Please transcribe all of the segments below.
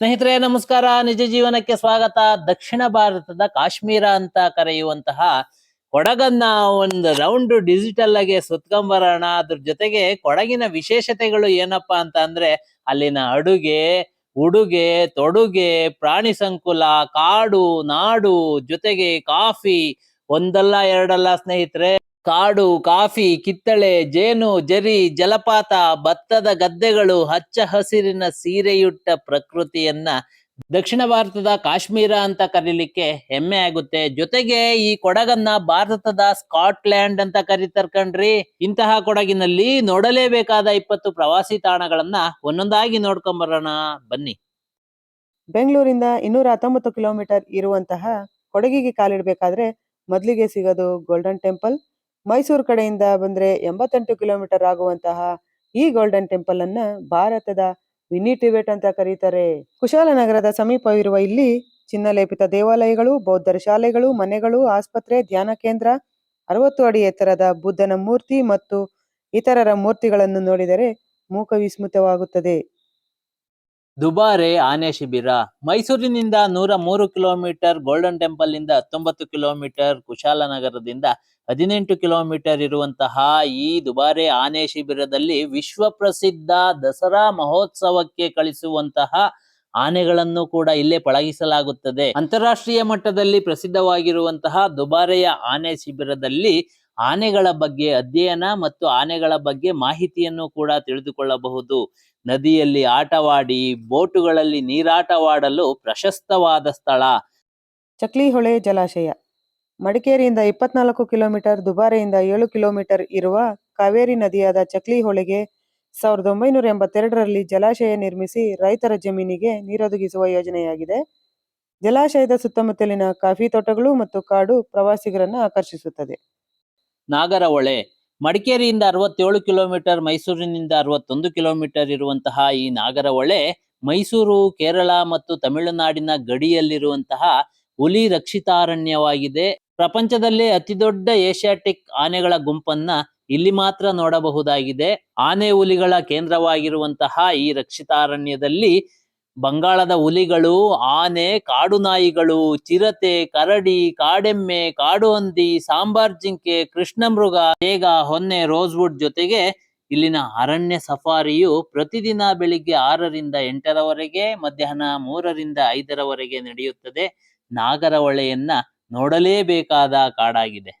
ಸ್ನೇಹಿತರೆ, ನಮಸ್ಕಾರ. ನಿಜ ಜೀವನಕ್ಕೆ ಸ್ವಾಗತ. ದಕ್ಷಿಣ ಭಾರತದ ಕಾಶ್ಮೀರ ಅಂತ ಕರೆಯುವಂತಹ ಕೊಡಗನ್ನ ಒಂದು ರೌಂಡ್ ಡಿಜಿಟಲ್ ಆಗಿ ಸುತ್ಕೊಂಬರೋಣ ಅದ್ರ ಜೊತೆಗೆ ಕೊಡಗಿನ ವಿಶೇಷತೆಗಳು ಏನಪ್ಪಾ ಅಂತ ಅಂದ್ರೆ, ಅಲ್ಲಿನ ಅಡುಗೆ, ಉಡುಗೆ, ತೊಡುಗೆ, ಪ್ರಾಣಿ ಸಂಕುಲ, ಕಾಡು, ನಾಡು, ಜೊತೆಗೆ ಕಾಫಿ ಒಂದಲ್ಲ ಎರಡಲ್ಲ ಸ್ನೇಹಿತರೆ ಕಾಡು, ಕಾಫಿ, ಕಿತ್ತಳೆ, ಜೇನು, ಜರಿ, ಜಲಪಾತ, ಭತ್ತದ ಗದ್ದೆಗಳು, ಹಚ್ಚ ಹಸಿರಿನ ಸೀರೆಯುಟ್ಟ ಪ್ರಕೃತಿಯನ್ನ ದಕ್ಷಿಣ ಭಾರತದ ಕಾಶ್ಮೀರ ಅಂತ ಕರೀಲಿಕ್ಕೆ ಹೆಮ್ಮೆ ಆಗುತ್ತೆ. ಜೊತೆಗೆ ಈ ಕೊಡಗನ್ನ ಭಾರತದ ಸ್ಕಾಟ್ಲ್ಯಾಂಡ್ ಅಂತ ಕರೀತಾರೆ ಇಂತಹ ಕೊಡಗಿನಲ್ಲಿ ನೋಡಲೇಬೇಕಾದ ಇಪ್ಪತ್ತು ಪ್ರವಾಸಿ ತಾಣಗಳನ್ನ ಒಂದೊಂದಾಗಿ ನೋಡ್ಕೊಂಡ್ ಬರೋಣ ಬನ್ನಿ. ಬೆಂಗಳೂರಿಂದ ಇನ್ನೂರ ಹತ್ತೊಂಬತ್ತು ಕಿಲೋಮೀಟರ್ ಇರುವಂತಹ ಕೊಡಗಿಗೆ ಕಾಲಿಡಬೇಕಾದ್ರೆ ಮೊದಲಿಗೆ ಸಿಗೋದು ಗೋಲ್ಡನ್ ಟೆಂಪಲ್ ಮೈಸೂರು ಕಡೆಯಿಂದ ಬಂದ್ರೆ ಎಂಬತ್ತೆಂಟು ಕಿಲೋಮೀಟರ್ ಆಗುವಂತಹ ಈ ಗೋಲ್ಡನ್ ಟೆಂಪಲ್ ಅನ್ನ ಭಾರತದ ಮಿನಿ ಟಿಬೆಟ್ ಅಂತ ಕರೀತಾರೆ. ಕುಶಾಲನಗರದ ಸಮೀಪವಿರುವ ಇಲ್ಲಿ ಚಿನ್ನಲೇಪಿತ ದೇವಾಲಯಗಳು, ಬೌದ್ಧರ ಶಾಲೆಗಳು, ಮನೆಗಳು, ಆಸ್ಪತ್ರೆ, ಧ್ಯಾನ ಕೇಂದ್ರ, ಅರವತ್ತು ಅಡಿ ಎತ್ತರದ ಬುದ್ಧನ ಮೂರ್ತಿ ಮತ್ತು ಇತರರ ಮೂರ್ತಿಗಳನ್ನು ನೋಡಿದರೆ ಮೂಕ ವಿಸ್ಮೃತವಾಗುತ್ತದೆ. ದುಬಾರೆ ಆನೆ ಶಿಬಿರ. ಮೈಸೂರಿನಿಂದ ನೂರ ಮೂರು ಕಿಲೋಮೀಟರ್ ಗೋಲ್ಡನ್ ಟೆಂಪಲ್ ಇಂದ ಹತ್ತೊಂಬತ್ತು ಕಿಲೋಮೀಟರ್ ಕುಶಾಲನಗರದಿಂದ ಹದಿನೆಂಟು ಕಿಲೋಮೀಟರ್ ಇರುವಂತಹ ಈ ದುಬಾರೆ ಆನೆ ಶಿಬಿರದಲ್ಲಿ ವಿಶ್ವ ಪ್ರಸಿದ್ಧ ದಸರಾ ಮಹೋತ್ಸವಕ್ಕೆ ಕಳಿಸುವಂತಹ ಆನೆಗಳನ್ನು ಕೂಡ ಇಲ್ಲೇ ಪಳಗಿಸಲಾಗುತ್ತದೆ. ಅಂತಾರಾಷ್ಟ್ರೀಯ ಮಟ್ಟದಲ್ಲಿ ಪ್ರಸಿದ್ಧವಾಗಿರುವಂತಹ ದುಬಾರೆಯ ಆನೆ ಶಿಬಿರದಲ್ಲಿ ಆನೆಗಳ ಬಗ್ಗೆ ಅಧ್ಯಯನ ಮತ್ತು ಆನೆಗಳ ಬಗ್ಗೆ ಮಾಹಿತಿಯನ್ನು ಕೂಡ ತಿಳಿದುಕೊಳ್ಳಬಹುದು. ನದಿಯಲ್ಲಿ ಆಟವಾಡಿ, ಬೋಟುಗಳಲ್ಲಿ ನೀರಾಟವಾಡಲು ಪ್ರಶಸ್ತವಾದ ಸ್ಥಳ. ಚಕ್ಲಿಹೊಳೆ ಜಲಾಶಯ. ಮಡಿಕೇರಿಯಿಂದ ಇಪ್ಪತ್ನಾಲ್ಕು ಕಿಲೋಮೀಟರ್, ದುಬಾರೆಯಿಂದ ಏಳು ಕಿಲೋಮೀಟರ್ ಇರುವ ಕಾವೇರಿ ನದಿಯಾದ ಚಕ್ಲಿಹೊಳೆಗೆ ಸಾವಿರದ ಒಂಬೈನೂರ ಎಂಬತ್ತೆರಡರಲ್ಲಿ ಜಲಾಶಯ ನಿರ್ಮಿಸಿ ರೈತರ ಜಮೀನಿಗೆ ನೀರೊದಗಿಸುವ ಯೋಜನೆಯಾಗಿದೆ. ಜಲಾಶಯದ ಸುತ್ತಮುತ್ತಲಿನ ಕಾಫಿ ತೋಟಗಳು ಮತ್ತು ಕಾಡು ಪ್ರವಾಸಿಗರನ್ನು ಆಕರ್ಷಿಸುತ್ತದೆ. ನಾಗರಹೊಳೆ. ಮಡಿಕೇರಿಯಿಂದ ಅರವತ್ತೇಳು ಕಿಲೋಮೀಟರ್, ಮೈಸೂರಿನಿಂದ ಅರವತ್ತೊಂದು ಕಿಲೋಮೀಟರ್ ಇರುವಂತಹ ಈ ನಾಗರಹೊಳೆ ಮೈಸೂರು, ಕೇರಳ ಮತ್ತು ತಮಿಳುನಾಡಿನ ಗಡಿಯಲ್ಲಿರುವಂತಹ ಹುಲಿ ರಕ್ಷಿತಾರಣ್ಯವಾಗಿದೆ. ಪ್ರಪಂಚದಲ್ಲೇ ಅತಿ ದೊಡ್ಡ ಏಷ್ಯಾಟಿಕ್ ಆನೆಗಳ ಗುಂಪನ್ನ ಇಲ್ಲಿ ಮಾತ್ರ ನೋಡಬಹುದಾಗಿದೆ. ಆನೆ ಹುಲಿಗಳ ಕೇಂದ್ರವಾಗಿರುವಂತಹ ಈ ರಕ್ಷಿತಾರಣ್ಯದಲ್ಲಿ ಬಂಗಾಳದ ಹುಲಿಗಳು, ಆನೆ, ಕಾಡು ನಾಯಿಗಳು, ಚಿರತೆ, ಕರಡಿ, ಕಾಡೆಮ್ಮೆ, ಕಾಡು ಹಂದಿ, ಸಾಂಬಾರ್ ಜಿಂಕೆ ಕೃಷ್ಣ ಮೃಗ ಬೇಗ ಹೊನ್ನೆ, ರೋಸ್ವುಡ್ ಜೊತೆಗೆ ಇಲ್ಲಿನ ಅರಣ್ಯ ಸಫಾರಿಯು ಪ್ರತಿದಿನ ಬೆಳಿಗ್ಗೆ ಆರರಿಂದ ಎಂಟರವರೆಗೆ, ಮಧ್ಯಾಹ್ನ ಮೂರರಿಂದ ಐದರವರೆಗೆ ನಡೆಯುತ್ತದೆ. ನಾಗರಹೊಳೆಯನ್ನ ನೋಡಲೇಬೇಕಾದ ಕಾಡಾಗಿದೆ.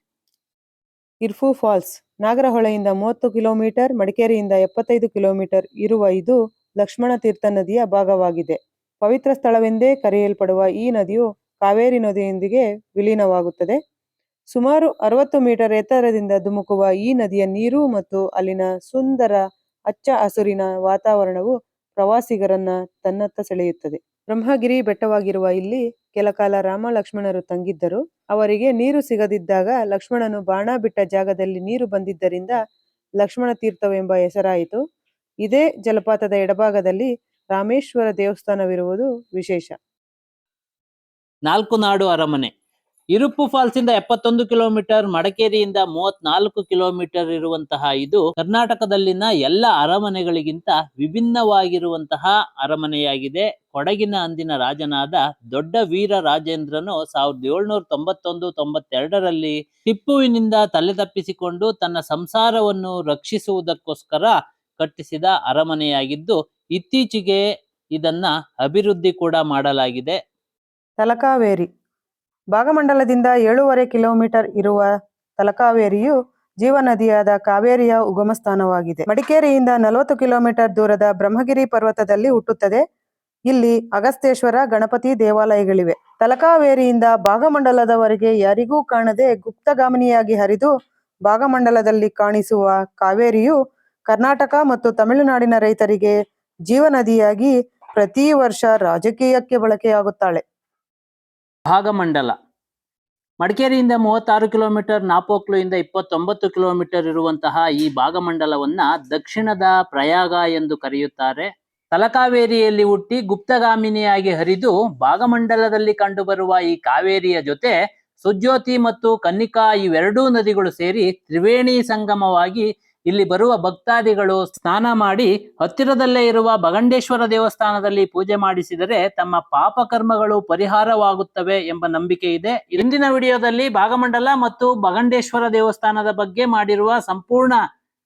ಇರ್ಫು ಫಾಲ್ಸ್, ನಾಗರಹೊಳೆಯಿಂದ ಮೂವತ್ತು ಕಿಲೋಮೀಟರ್, ಮಡಿಕೇರಿಯಿಂದ ಎಪ್ಪತ್ತೈದು ಕಿಲೋಮೀಟರ್ ಇರುವ ಇದು ಲಕ್ಷ್ಮಣ ತೀರ್ಥ ನದಿಯ ಭಾಗವಾಗಿದೆ. ಪವಿತ್ರ ಸ್ಥಳವೆಂದೇ ಕರೆಯಲ್ಪಡುವ ಈ ನದಿಯು ಕಾವೇರಿ ನದಿಯೊಂದಿಗೆ ವಿಲೀನವಾಗುತ್ತದೆ. ಸುಮಾರು ಅರವತ್ತು ಮೀಟರ್ ಎತ್ತರದಿಂದ ಧುಮುಕುವ ಈ ನದಿಯ ನೀರು ಮತ್ತು ಅಲ್ಲಿನ ಸುಂದರ ಅಚ್ಚ ಹಸುರಿನ ವಾತಾವರಣವು ಪ್ರವಾಸಿಗರನ್ನ ತನ್ನತ್ತ ಸೆಳೆಯುತ್ತದೆ. ಬ್ರಹ್ಮಗಿರಿ ಬೆಟ್ಟವಾಗಿರುವ ಇಲ್ಲಿ ಕೆಲಕಾಲ ರಾಮ ಲಕ್ಷ್ಮಣರು ತಂಗಿದ್ದರು. ಅವರಿಗೆ ನೀರು ಸಿಗದಿದ್ದಾಗ ಲಕ್ಷ್ಮಣನು ಬಾಣ ಬಿಟ್ಟ ಜಾಗದಲ್ಲಿ ನೀರು ಬಂದಿದ್ದರಿಂದ ಲಕ್ಷ್ಮಣ ತೀರ್ಥವೆಂಬ ಹೆಸರಾಯಿತು. ಇದೇ ಜಲಪಾತದ ಎಡಭಾಗದಲ್ಲಿ ರಾಮೇಶ್ವರ ದೇವಸ್ಥಾನವಿರುವುದು ವಿಶೇಷ. ನಾಲ್ಕು ನಾಡು ಅರಮನೆ. ಇರುಪ್ಪು ಫಾಲ್ಸ್ ಇಂದ ಎಪ್ಪತ್ತೊಂದು ಕಿಲೋಮೀಟರ್, ಮಡಕೇರಿಯಿಂದ ಮೂವತ್ನಾಲ್ಕು ಕಿಲೋಮೀಟರ್ ಇರುವಂತಹ ಇದು ಕರ್ನಾಟಕದಲ್ಲಿನ ಎಲ್ಲ ಅರಮನೆಗಳಿಗಿಂತ ವಿಭಿನ್ನವಾಗಿರುವಂತಹ ಅರಮನೆಯಾಗಿದೆ. ಕೊಡಗಿನ ಅಂದಿನ ರಾಜನಾದ ದೊಡ್ಡ ವೀರ ರಾಜೇಂದ್ರನು ಸಾವಿರದ ಏಳ್ನೂರ ತೊಂಬತ್ತೊಂದು, ತೊಂಬತ್ತೆರಡರಲ್ಲಿ ಟಿಪ್ಪುವಿನಿಂದ ತಲೆ ತಪ್ಪಿಸಿಕೊಂಡು ತನ್ನ ಸಂಸಾರವನ್ನು ರಕ್ಷಿಸುವುದಕ್ಕೋಸ್ಕರ ಕಟ್ಟಿಸಿದ ಅರಮನೆಯಾಗಿದ್ದು ಇತ್ತೀಚೆಗೆ ಇದನ್ನ ಅಭಿವೃದ್ಧಿ ಕೂಡ ಮಾಡಲಾಗಿದೆ. ತಲಕಾವೇರಿ ಭಾಗಮಂಡಲದಿಂದ ಏಳೂವರೆ ಕಿಲೋಮೀಟರ್ ಇರುವ ತಲಕಾವೇರಿಯು ಜೀವನದಿಯಾದ ಕಾವೇರಿಯ ಉಗಮ ಸ್ಥಾನವಾಗಿದೆ ಮಡಿಕೇರಿಯಿಂದ ನಲವತ್ತು ಕಿಲೋಮೀಟರ್ ದೂರದ ಬ್ರಹ್ಮಗಿರಿ ಪರ್ವತದಲ್ಲಿ ಹುಟ್ಟುತ್ತದೆ. ಇಲ್ಲಿ ಅಗಸ್ತೇಶ್ವರ ಗಣಪತಿ ದೇವಾಲಯಗಳಿವೆ. ತಲಕಾವೇರಿಯಿಂದ ಭಾಗಮಂಡಲದವರೆಗೆ ಯಾರಿಗೂ ಕಾಣದೆ ಗುಪ್ತಗಾಮಿನಿಯಾಗಿ ಹರಿದು ಭಾಗಮಂಡಲದಲ್ಲಿ ಕಾಣಿಸುವ ಕಾವೇರಿಯು ಕರ್ನಾಟಕ ಮತ್ತು ತಮಿಳುನಾಡಿನ ರೈತರಿಗೆ ಜೀವನದಿಯಾಗಿ ಪ್ರತಿ ವರ್ಷ ರಾಜಕೀಯಕ್ಕೆ ಬಳಕೆಯಾಗುತ್ತಾಳೆ. ಭಾಗಮಂಡಲ. ಮಡಿಕೇರಿಯಿಂದ ಮೂವತ್ತಾರು ಕಿಲೋಮೀಟರ್ ನಾಪೋಕ್ಲು ಇಂದ ಇಪ್ಪತ್ತೊಂಬತ್ತು ಕಿಲೋಮೀಟರ್ ಇರುವಂತಹ ಈ ಭಾಗಮಂಡಲವನ್ನ ದಕ್ಷಿಣದ ಪ್ರಯಾಗ ಎಂದು ಕರೆಯುತ್ತಾರೆ. ತಲಕಾವೇರಿಯಲ್ಲಿ ಹುಟ್ಟಿ ಗುಪ್ತಗಾಮಿನಿಯಾಗಿ ಹರಿದು ಭಾಗಮಂಡಲದಲ್ಲಿ ಕಂಡುಬರುವ ಈ ಕಾವೇರಿಯ ಜೊತೆ ಸುಜ್ಯೋತಿ ಮತ್ತು ಕನ್ನಿಕಾ ಇವೆರಡೂ ನದಿಗಳು ಸೇರಿ ತ್ರಿವೇಣಿ ಸಂಗಮವಾಗಿ ಇಲ್ಲಿ ಬರುವ ಭಕ್ತಾದಿಗಳು ಸ್ನಾನ ಮಾಡಿ ಹತ್ತಿರದಲ್ಲೇ ಇರುವ ಬಗಂಡೇಶ್ವರ ದೇವಸ್ಥಾನದಲ್ಲಿ ಪೂಜೆ ಮಾಡಿಸಿದರೆ ತಮ್ಮ ಪಾಪ ಕರ್ಮಗಳು ಪರಿಹಾರವಾಗುತ್ತವೆ ಎಂಬ ನಂಬಿಕೆ ಇದೆ. ಇಂದಿನ ವಿಡಿಯೋದಲ್ಲಿ ಭಾಗಮಂಡಲ ಮತ್ತು ಬಗಂಡೇಶ್ವರ ದೇವಸ್ಥಾನದ ಬಗ್ಗೆ ಮಾಡಿರುವ ಸಂಪೂರ್ಣ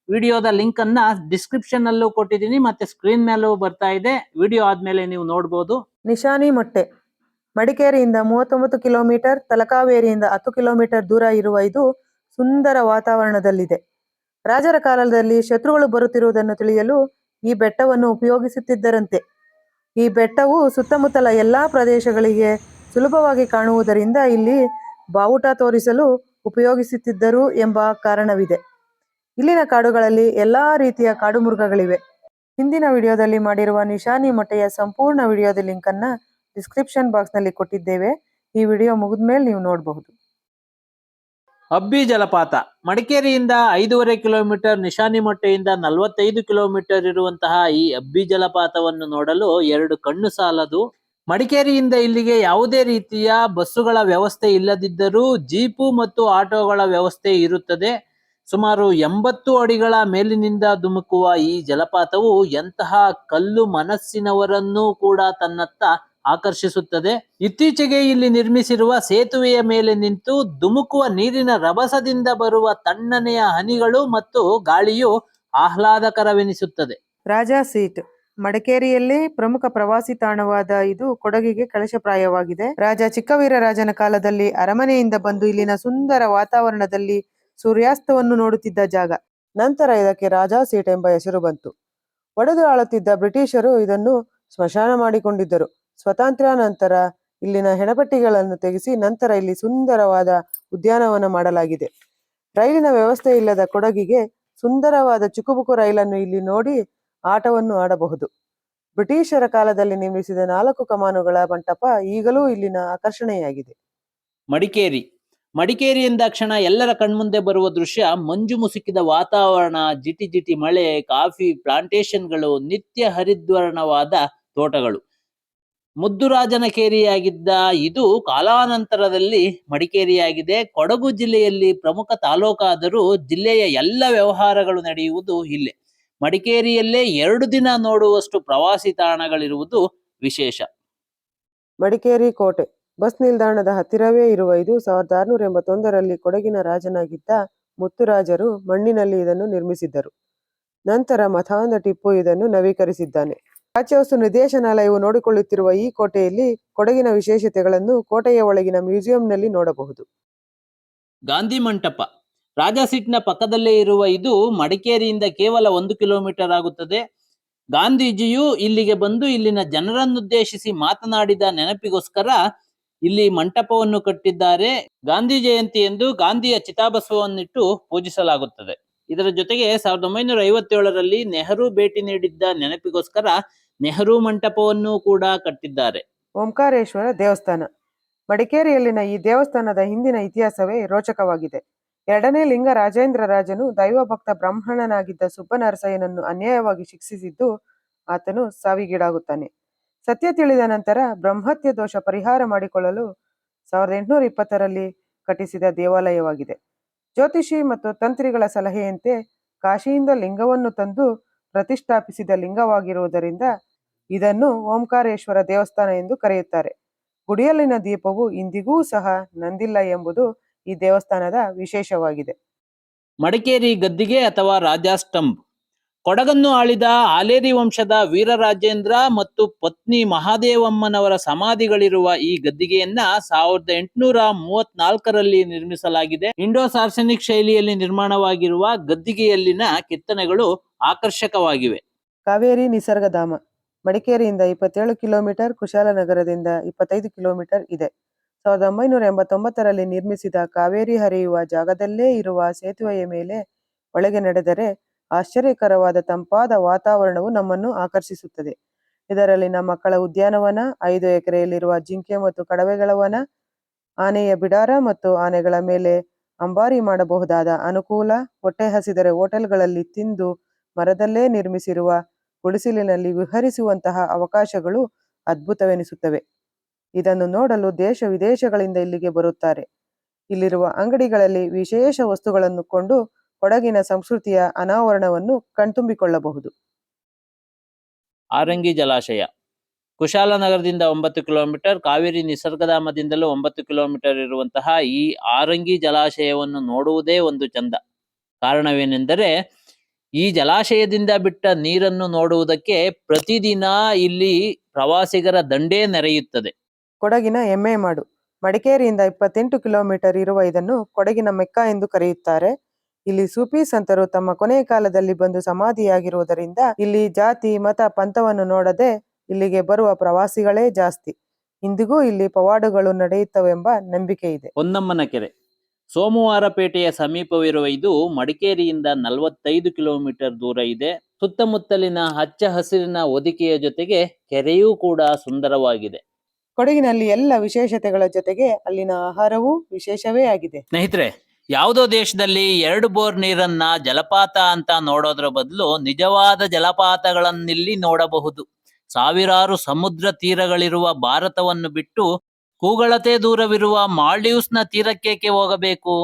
ವಿಡಿಯೋದ ಲಿಂಕ್ ಅನ್ನ ಡಿಸ್ಕ್ರಿಪ್ಷನ್ ಅಲ್ಲೂ ಕೊಟ್ಟಿದ್ದೀನಿ, ಮತ್ತೆ ಸ್ಕ್ರೀನ್ ಮೇಲೂ ಬರ್ತಾ ಇದೆ. ವಿಡಿಯೋ ಆದ್ಮೇಲೆ ನೀವು ನೋಡಬಹುದು ನಿಶಾನಿ ಮೊಟ್ಟೆ, ಮಡಿಕೇರಿಯಿಂದ ಮೂವತ್ತೊಂಬತ್ತು ಕಿಲೋಮೀಟರ್, ತಲಕಾವೇರಿಯಿಂದ ಹತ್ತು ಕಿಲೋಮೀಟರ್ ದೂರ ಇರುವ ಇದು ಸುಂದರ ವಾತಾವರಣದಲ್ಲಿದೆ. ರಾಜರ ಕಾಲದಲ್ಲಿ ಶತ್ರುಗಳು ಬರುತ್ತಿರುವುದನ್ನು ತಿಳಿಯಲು ಈ ಬೆಟ್ಟವನ್ನು ಉಪಯೋಗಿಸುತ್ತಿದ್ದರಂತೆ. ಈ ಬೆಟ್ಟವು ಸುತ್ತಮುತ್ತಲ ಎಲ್ಲಾ ಪ್ರದೇಶಗಳಿಗೆ ಸುಲಭವಾಗಿ ಕಾಣುವುದರಿಂದ ಇಲ್ಲಿ ಬಾವುಟ ತೋರಿಸಲು ಉಪಯೋಗಿಸುತ್ತಿದ್ದರು ಎಂಬ ಕಾರಣವಿದೆ. ಇಲ್ಲಿನ ಕಾಡುಗಳಲ್ಲಿ ಎಲ್ಲಾ ರೀತಿಯ ಕಾಡು ಮೃಗಗಳಿವೆ. ಹಿಂದಿನ ವಿಡಿಯೋದಲ್ಲಿ ಮಾಡಿರುವ ನಿಶಾನಿ ಮೊಟ್ಟೆಯ ಸಂಪೂರ್ಣ ವಿಡಿಯೋದ ಲಿಂಕನ್ನು ಡಿಸ್ಕ್ರಿಪ್ಷನ್ ಬಾಕ್ಸ್ನಲ್ಲಿ ಕೊಟ್ಟಿದ್ದೇವೆ. ಈ ವಿಡಿಯೋ ಮುಗಿದ್ಮೇಲೆ ನೀವು ನೋಡಬಹುದು. ಅಬ್ಬಿ ಜಲಪಾತ. ಮಡಿಕೇರಿಯಿಂದ ಐದೂವರೆ ಕಿಲೋಮೀಟರ್, ನಿಶಾನಿ ಮೊಟ್ಟೆಯಿಂದ ನಲವತ್ತೈದು ಕಿಲೋಮೀಟರ್ ಇರುವಂತಹ ಈ ಅಬ್ಬಿ ಜಲಪಾತವನ್ನು ನೋಡಲು ಎರಡು ಕಣ್ಣು ಸಾಲದು. ಮಡಿಕೇರಿಯಿಂದ ಇಲ್ಲಿಗೆ ಯಾವುದೇ ರೀತಿಯ ಬಸ್ಸುಗಳ ವ್ಯವಸ್ಥೆ ಇಲ್ಲದಿದ್ದರೂ ಜೀಪು ಮತ್ತು ಆಟೋಗಳ ವ್ಯವಸ್ಥೆ ಇರುತ್ತದೆ. ಸುಮಾರು ಎಂಬತ್ತು ಅಡಿಗಳ ಮೇಲಿನಿಂದ ಧುಮುಕುವ ಈ ಜಲಪಾತವು ಎಂತಹ ಕಲ್ಲು ಮನಸ್ಸಿನವರನ್ನೂ ಕೂಡ ತನ್ನತ್ತ ಆಕರ್ಷಿಸುತ್ತದೆ. ಇತ್ತೀಚೆಗೆ ಇಲ್ಲಿ ನಿರ್ಮಿಸಿರುವ ಸೇತುವೆಯ ಮೇಲೆ ನಿಂತು ಧುಮುಕುವ ನೀರಿನ ರಭಸದಿಂದ ಬರುವ ತಣ್ಣನೆಯ ಹನಿಗಳು ಮತ್ತು ಗಾಳಿಯು ಆಹ್ಲಾದಕರವೆನಿಸುತ್ತದೆ. ರಾಜಾ ಸೀಟ್, ಮಡಿಕೇರಿಯಲ್ಲಿ ಪ್ರಮುಖ ಪ್ರವಾಸಿ ತಾಣವಾದ ಇದು ಕೊಡಗಿಗೆ ಕಳಶಪ್ರಾಯವಾಗಿದೆ. ರಾಜ ಚಿಕ್ಕವೀರರಾಜನ ಕಾಲದಲ್ಲಿ ಅರಮನೆಯಿಂದ ಬಂದು ಇಲ್ಲಿನ ಸುಂದರ ವಾತಾವರಣದಲ್ಲಿ ಸೂರ್ಯಾಸ್ತವನ್ನು ನೋಡುತ್ತಿದ್ದ ಜಾಗ. ನಂತರ ಇದಕ್ಕೆ ರಾಜಾ ಸೀಟ್ ಎಂಬ ಹೆಸರು ಬಂತು. ಒಡೆದು ಆಳುತ್ತಿದ್ದ ಬ್ರಿಟಿಷರು ಇದನ್ನು ಸ್ಮಶಾನ ಮಾಡಿಕೊಂಡಿದ್ದರು. ಸ್ವಾತಂತ್ರ್ಯ ನಂತರ ಇಲ್ಲಿನ ಹೆಣಪಟ್ಟಿಗಳನ್ನು ತೆಗೆಸಿ ನಂತರ ಇಲ್ಲಿ ಸುಂದರವಾದ ಉದ್ಯಾನವನ ಮಾಡಲಾಗಿದೆ. ರೈಲಿನ ವ್ಯವಸ್ಥೆ ಇಲ್ಲದ ಕೊಡಗಿಗೆ ಸುಂದರವಾದ ಚುಕುಬುಕು ರೈಲನ್ನು ಇಲ್ಲಿ ನೋಡಿ ಆಟವನ್ನು ಆಡಬಹುದು. ಬ್ರಿಟಿಷರ ಕಾಲದಲ್ಲಿ ನಿರ್ಮಿಸಿದ ನಾಲ್ಕು ಕಮಾನುಗಳ ಮಂಟಪ ಈಗಲೂ ಇಲ್ಲಿನ ಆಕರ್ಷಣೆಯಾಗಿದೆ. ಮಡಿಕೇರಿ. ಮಡಿಕೇರಿ ಎಂದಾಕ್ಷಣ ಎಲ್ಲರ ಕಣ್ಮುಂದೆ ಬರುವ ದೃಶ್ಯ ಮಂಜು ಮುಸುಕಿದ ವಾತಾವರಣ, ಜಿಟಿ ಜಿಟಿ ಮಳೆ, ಕಾಫಿ ಪ್ಲಾಂಟೇಶನ್ಗಳು ನಿತ್ಯ ಹರಿದ್ವರ್ಣವಾದ ತೋಟಗಳು. ಮುದ್ದುರಾಜನ ಕೇರಿಯಾಗಿದ್ದ ಇದು ಕಾಲಾನಂತರದಲ್ಲಿ ಮಡಿಕೇರಿಯಾಗಿದೆ. ಕೊಡಗು ಜಿಲ್ಲೆಯಲ್ಲಿ ಪ್ರಮುಖ ತಾಲೂಕಾದರೂ ಜಿಲ್ಲೆಯ ಎಲ್ಲ ವ್ಯವಹಾರಗಳು ನಡೆಯುವುದು ಇಲ್ಲೇ. ಮಡಿಕೇರಿಯಲ್ಲೇ ಎರಡು ದಿನ ನೋಡುವಷ್ಟು ಪ್ರವಾಸಿ ತಾಣಗಳಿರುವುದು ವಿಶೇಷ. ಮಡಿಕೇರಿ ಕೋಟೆ ಬಸ್ ನಿಲ್ದಾಣದ ಹತ್ತಿರವೇ ಇರುವ ಇದು ಸಾವಿರದ ಆರುನೂರ ಎಂಬತ್ತೊಂದರಲ್ಲಿ ಕೊಡಗಿನ ರಾಜನಾಗಿದ್ದ ಮುತ್ತುರಾಜರು ಮಣ್ಣಿನಲ್ಲಿ ಇದನ್ನು ನಿರ್ಮಿಸಿದ್ದರು. ನಂತರ ಮಥಾಂಧ ಟಿಪ್ಪು ಇದನ್ನು ನವೀಕರಿಸಿದ್ದಾನೆ. ರಾಜ್ಯೋತ್ಸವ ನಿರ್ದೇಶನಾಲಯವು ನೋಡಿಕೊಳ್ಳುತ್ತಿರುವ ಈ ಕೋಟೆಯಲ್ಲಿ ಕೊಡಗಿನ ವಿಶೇಷತೆಗಳನ್ನು ಕೋಟೆಯ ಒಳಗಿನ ಮ್ಯೂಸಿಯಂನಲ್ಲಿ ನೋಡಬಹುದು. ಗಾಂಧಿ ಮಂಟಪ. ರಾಜಾಸೀಟ್ನ ಪಕ್ಕದಲ್ಲೇ ಇರುವ ಇದು ಮಡಿಕೇರಿಯಿಂದ ಕೇವಲ ಒಂದು ಕಿಲೋಮೀಟರ್ ಆಗುತ್ತದೆ. ಗಾಂಧೀಜಿಯು ಇಲ್ಲಿಗೆ ಬಂದು ಇಲ್ಲಿನ ಜನರನ್ನುದ್ದೇಶಿಸಿ ಮಾತನಾಡಿದ ನೆನಪಿಗೋಸ್ಕರ ಇಲ್ಲಿ ಮಂಟಪವನ್ನು ಕಟ್ಟಿದ್ದಾರೆ. ಗಾಂಧಿ ಜಯಂತಿ ಎಂದು ಗಾಂಧಿಯ ಚಿತಾಭಸ್ವವನ್ನಿಟ್ಟು ಪೂಜಿಸಲಾಗುತ್ತದೆ. ಇದರ ಜೊತೆಗೆ ಸಾವಿರದ ಒಂಬೈನೂರ ಐವತ್ತೇಳರಲ್ಲಿ ನೆಹರು ಭೇಟಿ ನೀಡಿದ್ದ ನೆನಪಿಗೋಸ್ಕರ ನೆಹರು ಮಂಟಪವನ್ನು ಕೂಡ ಕಟ್ಟಿದ್ದಾರೆ. ಓಂಕಾರೇಶ್ವರ ದೇವಸ್ಥಾನ. ಮಡಿಕೇರಿಯಲ್ಲಿನ ಈ ದೇವಸ್ಥಾನದ ಹಿಂದಿನ ಇತಿಹಾಸವೇ ರೋಚಕವಾಗಿದೆ. ಎರಡನೇ ಲಿಂಗ ರಾಜೇಂದ್ರ ರಾಜನು ದೈವಭಕ್ತ ಬ್ರಾಹ್ಮಣನಾಗಿದ್ದ ಸುಬ್ಬನರಸಯ್ಯನನ್ನು ಅನ್ಯಾಯವಾಗಿ ಶಿಕ್ಷಿಸಿದ್ದು ಆತನು ಸಾವಿಗೀಡಾಗುತ್ತಾನೆ. ಸತ್ಯ ತಿಳಿದ ನಂತರ ಬ್ರಹ್ಮತ್ಯ ದೋಷ ಪರಿಹಾರ ಮಾಡಿಕೊಳ್ಳಲು ಸಾವಿರದ ಎಂಟುನೂರ ಇಪ್ಪತ್ತರಲ್ಲಿ ಕಟ್ಟಿಸಿದ ದೇವಾಲಯವಾಗಿದೆ. ಜ್ಯೋತಿಷಿ ಮತ್ತು ತಂತ್ರಿಗಳ ಸಲಹೆಯಂತೆ ಕಾಶಿಯಿಂದ ಲಿಂಗವನ್ನು ತಂದು ಪ್ರತಿಷ್ಠಾಪಿಸಿದ ಲಿಂಗವಾಗಿರುವುದರಿಂದ ಇದನ್ನು ಓಂಕಾರೇಶ್ವರ ದೇವಸ್ಥಾನ ಎಂದು ಕರೆಯುತ್ತಾರೆ. ಗುಡಿಯಲ್ಲಿನ ದೀಪವು ಇಂದಿಗೂ ಸಹ ನಂದಿಲ್ಲ ಎಂಬುದು ಈ ದೇವಸ್ಥಾನದ ವಿಶೇಷವಾಗಿದೆ. ಮಡಿಕೇರಿ ಗದ್ದಿಗೆ ಅಥವಾ ರಾಜಾಸ್ತಂಭ್ ಕೊಡಗನ್ನು ಆಳಿದ ಆಲೇರಿ ವಂಶದ ವೀರರಾಜೇಂದ್ರ ಮತ್ತು ಪತ್ನಿ ಮಹಾದೇವಮ್ಮನವರ ಸಮಾಧಿಗಳಿರುವ ಈ ಗದ್ದಿಗೆಯನ್ನ ಸಾವಿರದ ಎಂಟುನೂರ ಮೂವತ್ನಾಲ್ಕರಲ್ಲಿ ನಿರ್ಮಿಸಲಾಗಿದೆ. ಇಂಡೋ ಸಾರ್ಸನಿಕ್ ಶೈಲಿಯಲ್ಲಿ ನಿರ್ಮಾಣವಾಗಿರುವ ಗದ್ದಿಗೆಯಲ್ಲಿನ ಕೆತ್ತನೆಗಳು ಆಕರ್ಷಕವಾಗಿವೆ. ಕಾವೇರಿ ನಿಸರ್ಗಧಾಮ. ಮಡಿಕೇರಿಯಿಂದ ಇಪ್ಪತ್ತೇಳು ಕಿಲೋಮೀಟರ್ ಕುಶಾಲನಗರದಿಂದ ಇಪ್ಪತ್ತೈದು ಕಿಲೋಮೀಟರ್ ಇದೆ. ಸಾವಿರದ ಒಂಬೈನೂರ ಎಂಬತ್ತೊಂಬತ್ತರಲ್ಲಿ ನಿರ್ಮಿಸಿದ ಕಾವೇರಿ ಹರಿಯುವ ಜಾಗದಲ್ಲೇ ಇರುವ ಸೇತುವೆಯ ಮೇಲೆ ಒಳಗೆ ನಡೆದರೆ ಆಶ್ಚರ್ಯಕರವಾದ ತಂಪಾದ ವಾತಾವರಣವು ನಮ್ಮನ್ನು ಆಕರ್ಷಿಸುತ್ತದೆ. ಇದರಲ್ಲಿನ ಮಕ್ಕಳ ಉದ್ಯಾನವನ, ಐದು ಎಕರೆಯಲ್ಲಿರುವ ಜಿಂಕೆ ಮತ್ತು ಕಡವೆಗಳ ವನ, ಆನೆಯ ಬಿಡಾರ ಮತ್ತು ಆನೆಗಳ ಮೇಲೆ ಅಂಬಾರಿ ಮಾಡಬಹುದಾದ ಅನುಕೂಲ, ಹೊಟ್ಟೆ ಹಸಿದರೆ ಹೋಟೆಲ್ಗಳಲ್ಲಿ ತಿಂದು ಮರದಲ್ಲೇ ನಿರ್ಮಿಸಿರುವ ಗುಡಿಸಲಿನಲ್ಲಿ ವಿಹರಿಸುವಂತಹ ಅವಕಾಶಗಳು ಅದ್ಭುತವೆನಿಸುತ್ತವೆ. ಇದನ್ನು ನೋಡಲು ದೇಶ ವಿದೇಶಗಳಿಂದ ಇಲ್ಲಿಗೆ ಬರುತ್ತಾರೆ. ಇಲ್ಲಿರುವ ಅಂಗಡಿಗಳಲ್ಲಿ ವಿಶೇಷ ವಸ್ತುಗಳನ್ನು ಕೊಂಡು ಕೊಡಗಿನ ಸಂಸ್ಕೃತಿಯ ಅನಾವರಣವನ್ನು ಕಣ್ತುಂಬಿಕೊಳ್ಳಬಹುದು. ಆರಂಗಿ ಜಲಾಶಯ. ಕುಶಾಲನಗರದಿಂದ ಒಂಬತ್ತು ಕಿಲೋಮೀಟರ್, ಕಾವೇರಿ ನಿಸರ್ಗಧಾಮದಿಂದಲೂ ಒಂಬತ್ತು ಕಿಲೋಮೀಟರ್ ಇರುವಂತಹ ಈ ಆರಂಗಿ ಜಲಾಶಯವನ್ನು ನೋಡುವುದೇ ಒಂದು ಚಂದ. ಕಾರಣವೇನೆಂದರೆ ಈ ಜಲಾಶಯದಿಂದ ಬಿಟ್ಟ ನೀರನ್ನು ನೋಡುವುದಕ್ಕೆ ಪ್ರತಿದಿನ ಇಲ್ಲಿ ಪ್ರವಾಸಿಗರ ದಂಡೇ ನೆರೆಯುತ್ತದೆ. ಕೊಡಗಿನ ಎಮ್ಮೆ ಮಾಡು. ಮಡಿಕೇರಿಯಿಂದ ಇಪ್ಪತ್ತೆಂಟು ಕಿಲೋಮೀಟರ್ ಇರುವ ಇದನ್ನು ಕೊಡಗಿನ ಮೆಕ್ಕ ಎಂದು ಕರೆಯುತ್ತಾರೆ. ಇಲ್ಲಿ ಸೂಫಿ ಸಂತರು ತಮ್ಮ ಕೊನೆಯ ಕಾಲದಲ್ಲಿ ಬಂದು ಸಮಾಧಿಯಾಗಿರುವುದರಿಂದ ಇಲ್ಲಿ ಜಾತಿ ಮತ ಪಂಥವನ್ನು ನೋಡದೆ ಇಲ್ಲಿಗೆ ಬರುವ ಪ್ರವಾಸಿಗಳೇ ಜಾಸ್ತಿ. ಇಂದಿಗೂ ಇಲ್ಲಿ ಪವಾಡುಗಳು ನಡೆಯುತ್ತವೆಂಬ ನಂಬಿಕೆ ಇದೆ ಹೊನ್ನಮ್ಮನ ಕೆರೆ. ಸೋಮವಾರಪೇಟೆಯ ಸಮೀಪವಿರುವ ಇದು ಮಡಿಕೇರಿಯಿಂದ ನಲವತ್ತೈದು ಕಿಲೋಮೀಟರ್ ದೂರ ಇದೆ. ಸುತ್ತಮುತ್ತಲಿನ ಹಚ್ಚ ಹಸಿರಿನ ಹೊದಿಕೆಯ ಜೊತೆಗೆ ಕೆರೆಯೂ ಕೂಡ ಸುಂದರವಾಗಿದೆ. ಕೊಡಗಿನಲ್ಲಿ ಎಲ್ಲ ವಿಶೇಷತೆಗಳ ಜೊತೆಗೆ ಅಲ್ಲಿನ ಆಹಾರವೂ ವಿಶೇಷವೇ ಆಗಿದೆ. ಸ್ನೇಹಿತರೆ ಯಾವುದೋ ದೇಶದಲ್ಲಿ ಎರಡು ಬೋರ್ ನೀರನ್ನ ಜಲಪಾತ ಅಂತ ನೋಡೋದ್ರ ಬದಲು ನಿಜವಾದ ಜಲಪಾತಗಳನ್ನಿಲ್ಲಿ ನೋಡಬಹುದು. ಸಾವಿರಾರು ಸಮುದ್ರ ತೀರಗಳಿರುವ ಭಾರತವನ್ನು ಬಿಟ್ಟು ಕೂಗಳತೆ ದೂರವಿರುವ ಮಾಲ್ಡೀವ್ಸ್ನ ತೀರಕ್ಕೇಕೆ ಹೋಗಬೇಕು?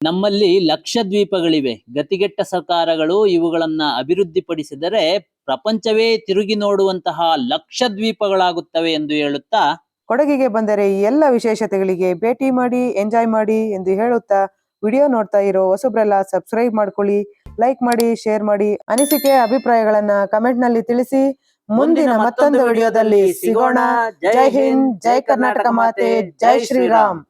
ನಮ್ಮಲ್ಲಿ ಲಕ್ಷ ದ್ವೀಪಗಳಿವೆ ಗತಿಗೆಟ್ಟ ಸರ್ಕಾರಗಳು ಇವುಗಳನ್ನ ಅಭಿವೃದ್ಧಿಪಡಿಸಿದರೆ ಪ್ರಪಂಚವೇ ತಿರುಗಿ ನೋಡುವಂತಹ ಲಕ್ಷ ದ್ವೀಪಗಳಾಗುತ್ತವೆ ಎಂದು ಹೇಳುತ್ತಾ? ಕೊಡಗಿಗೆ ಬಂದರೆ ಈ ಎಲ್ಲ ವಿಶೇಷತೆಗಳಿಗೆ ಭೇಟಿ ಮಾಡಿ, ಎಂಜಾಯ್ ಮಾಡಿ ಎಂದು ಹೇಳುತ್ತಾ? ವಿಡಿಯೋ ನೋಡ್ತಾ ಇರೋ ಹೊಸಬ್ರೆಲ್ಲ ಸಬ್ಸ್ಕ್ರೈಬ್ ಮಾಡ್ಕೊಳ್ಳಿ, ಲೈಕ್ ಮಾಡಿ, ಶೇರ್ ಮಾಡಿ, ಅನಿಸಿಕೆ, ಅಭಿಪ್ರಾಯಗಳನ್ನ ಕಮೆಂಟ್ನಲ್ಲಿ ತಿಳಿಸಿ. ಮುಂದಿನ ಮತ್ತೊಂದು ವಿಡಿಯೋದಲ್ಲಿ ಸಿಗೋಣ. ಜೈ ಹಿಂದ್ ಜೈ ಕರ್ನಾಟಕ ಮಾತೆ ಜೈ ಶ್ರೀರಾಮ್.